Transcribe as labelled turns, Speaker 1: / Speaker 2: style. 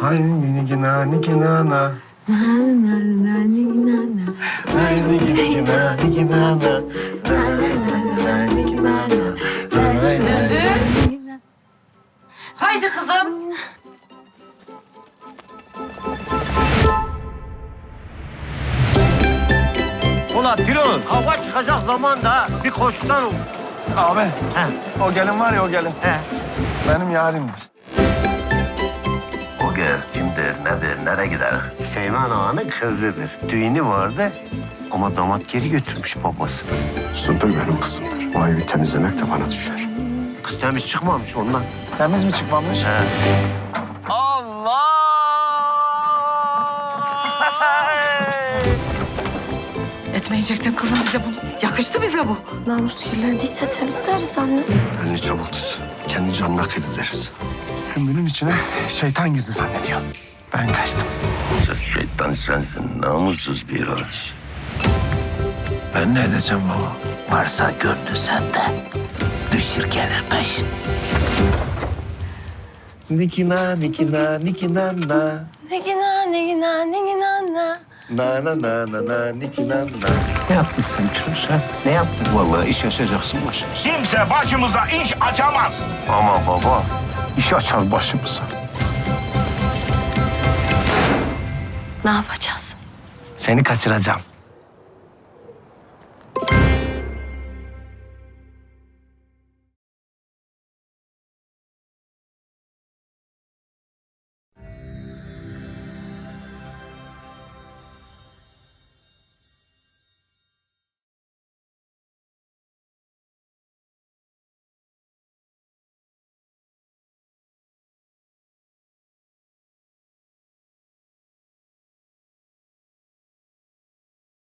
Speaker 1: Haydi gini gina ni gina na. Haydi gini gina ni gina na. Ni gina na.
Speaker 2: Haydi kızım.
Speaker 3: Ulan Firuz hava çıkacak zaman da bir koştan ol.
Speaker 1: Abi
Speaker 3: He.
Speaker 1: o gelin var ya o gelin.
Speaker 3: He.
Speaker 1: Benim yarimdir.
Speaker 4: O gel kimdir, nedir, nereye gider?
Speaker 3: Seyman Ağa'nın kızıdır. Düğünü vardı ama damat geri götürmüş babasını.
Speaker 1: Sümbül benim kızımdır. O evi temizlemek de bana düşer.
Speaker 3: Kız temiz çıkmamış ondan.
Speaker 1: Temiz mi çıkmamış?
Speaker 2: Etmeyecektin kızım bize bunu. Yakıştı bize bu.
Speaker 5: Namus kirlendiyse temizleriz anne.
Speaker 1: Elini çabuk tut. Kendi canına kıydırırız. Sümbül'ün içine şeytan girdi zannediyor. Ben kaçtım.
Speaker 4: Sen şeytan sensin, namussuz bir ağaç.
Speaker 1: Ben ne edeceğim baba?
Speaker 6: Varsa gönlü sende. Düşür gelir peşin.
Speaker 1: Nikina nikina nikina na.
Speaker 5: Gina ne gina na.
Speaker 1: Na na na na na nikina na.
Speaker 3: Ne yaptın sen ha? Ne yaptın vallahi iş açacaksın başımıza.
Speaker 7: Kimse başımıza iş açamaz.
Speaker 1: Ama baba iş açar başımıza.
Speaker 5: Ne yapacağız?
Speaker 1: Seni kaçıracağım.